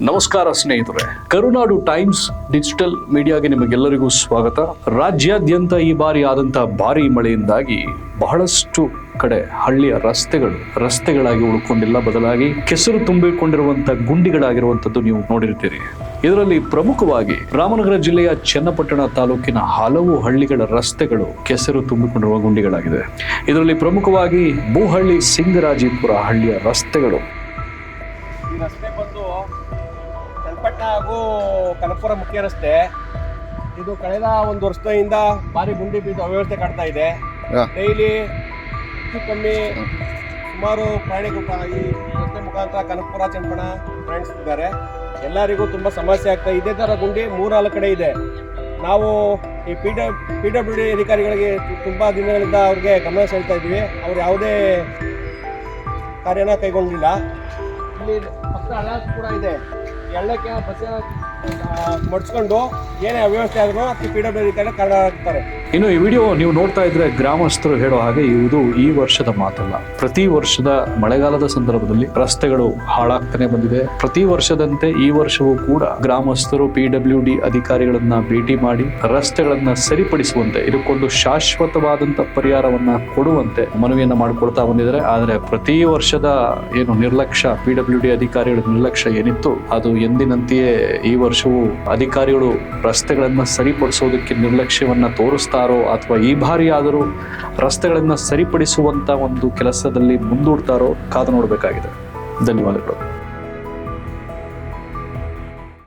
ನಮಸ್ಕಾರ ಸ್ನೇಹಿತರೆ, ಕರುನಾಡು times digital ಮೀಡಿಯಾಗೆ ನಿಮಗೆಲ್ಲರಿಗೂ ಸ್ವಾಗತ. ರಾಜ್ಯಾದ್ಯಂತ ಈ ಬಾರಿ ಆದಂತಹ ಭಾರಿ ಮಳೆಯಿಂದಾಗಿ ಬಹಳಷ್ಟು ಕಡೆ ಹಳ್ಳಿಯ ರಸ್ತೆಗಳು ರಸ್ತೆಗಳಾಗಿ ಉಳ್ಕೊಂಡಿಲ್ಲ. ಬದಲಾಗಿ ಕೆಸರು ತುಂಬಿಕೊಂಡಿರುವಂತಹ ಗುಂಡಿಗಳಾಗಿರುವಂಥದ್ದು ನೀವು ನೋಡಿರ್ತೀರಿ. ಇದರಲ್ಲಿ ಪ್ರಮುಖವಾಗಿ ರಾಮನಗರ ಜಿಲ್ಲೆಯ ಚನ್ನಪಟ್ಟಣ ತಾಲೂಕಿನ ಹಲವು ಹಳ್ಳಿಗಳ ರಸ್ತೆಗಳು ಕೆಸರು ತುಂಬಿಕೊಂಡಿರುವ ಗುಂಡಿಗಳಾಗಿದೆ. ಇದರಲ್ಲಿ ಪ್ರಮುಖವಾಗಿ ಬೂಹಳ್ಳಿ ಸಿಂಗರಾಜೀಪುರ ಹಳ್ಳಿಯ ರಸ್ತೆಗಳು. ಹಾಗೂ ಕನಕಪುರ ಮುಖ್ಯ ರಸ್ತೆ. ಇದು ಕಳೆದ ಒಂದು ವರ್ಷದಿಂದ ಭಾರಿ ಗುಂಡಿ ಬಿದ್ದು ಅವ್ಯವಸ್ಥೆ ಕಾಡ್ತಾ ಇದೆ. ಡೈಲಿ ಹೆಚ್ಚು ಕಮ್ಮಿ ಸುಮಾರು ಪ್ರಯಾಣಿಕರು ಪ್ರ- ಈ ರಸ್ತೆ ಮುಖಾಂತರ ಕನಕಪುರ ಚಂಪಣ ಪ್ರಯಾಣಿಸ್ತಿದ್ದಾರೆ ಎಲ್ಲರಿಗೂ ತುಂಬ ಸಮಸ್ಯೆ ಆಗ್ತಾ ಇದೆ. ಇದೇ ಥರ ಗುಂಡಿ ಮೂರ್ನಾಲ್ಕು ಕಡೆ ಇದೆ. ನಾವು ಈ ಪಿ ಡ ಪಿ ಡಬ್ಲ್ಯೂ ಡಿ ಅಧಿಕಾರಿಗಳಿಗೆ ತುಂಬ ದಿನಗಳಿಂದ ಅವ್ರಿಗೆ ಗಮನ ಸೆಳ್ತಾ ಇದ್ವಿ ಅವ್ರು ಯಾವುದೇ ಕಾರ್ಯನ ಕೈಗೊಂಡಿಲ್ಲ. ಇಲ್ಲಿ ಪಕ್ಕ ಅಲರ್ಟ್ ಕೂಡ ಇದೆ. ಈ ಹಳ್ಳಕ್ಕೆ ಬಸ್ ಮಡ್ಸ್ಕೊಂಡು ಏನೇ ಅವ್ಯವಸ್ಥೆ ಆದ್ರೂ ಅದಕ್ಕೆ ಪಿ ಡಬ್ಲ್ಯೂ ಕಾರಣ ಆಗ್ತಾರೆ ಇನ್ನು ಈ ವಿಡಿಯೋ ನೀವು ನೋಡ್ತಾ ಇದ್ರೆ ಗ್ರಾಮಸ್ಥರು ಹೇಳೋ ಹಾಗೆ ಇದು ಈ ವರ್ಷದ ಮಾತಲ್ಲ. ಪ್ರತಿ ವರ್ಷದ ಮಳೆಗಾಲದ ಸಂದರ್ಭದಲ್ಲಿ ರಸ್ತೆಗಳು ಹಾಳಾಗ್ತಾನೆ ಬಂದಿದೆ. ಪ್ರತಿ ವರ್ಷದಂತೆ ಈ ವರ್ಷವೂ ಕೂಡ ಗ್ರಾಮಸ್ಥರು ಪಿ ಡಬ್ಲ್ಯೂ ಡಿ ಅಧಿಕಾರಿಗಳನ್ನ ಭೇಟಿ ಮಾಡಿ ರಸ್ತೆಗಳನ್ನ ಸರಿಪಡಿಸುವಂತೆ, ಇದಕ್ಕೊಂದು ಶಾಶ್ವತವಾದಂತ ಪರಿಹಾರವನ್ನ ಕೊಡುವಂತೆ ಮನವಿಯನ್ನ ಮಾಡಿಕೊಳ್ತಾ ಬಂದಿದ್ದಾರೆ. ಆದರೆ ಪ್ರತಿ ವರ್ಷದ ಏನು ನಿರ್ಲಕ್ಷ್ಯ ಪಿ ಡಬ್ಲ್ಯೂ ಡಿ ಅಧಿಕಾರಿಗಳ ನಿರ್ಲಕ್ಷ್ಯ ಏನಿತ್ತು ಅದು ಎಂದಿನಂತೆಯೇ ಈ ವರ್ಷವೂ ಅಧಿಕಾರಿಗಳು ರಸ್ತೆಗಳನ್ನು ಸರಿಪಡಿಸೋದಕ್ಕೆ ನಿರ್ಲಕ್ಷ್ಯವನ್ನು ತೋರಿಸ್ತಾರೋ ಅಥವಾ ಈ ಬಾರಿ ಆದರೂ ರಸ್ತೆಗಳನ್ನು ಸರಿಪಡಿಸುವಂತ ಒಂದು ಕೆಲಸದಲ್ಲಿ ಮುಂದೂಡ್ತಾರೋ ಕಾದು ನೋಡಬೇಕಾಗಿದೆ. ಧನ್ಯವಾದಗಳು.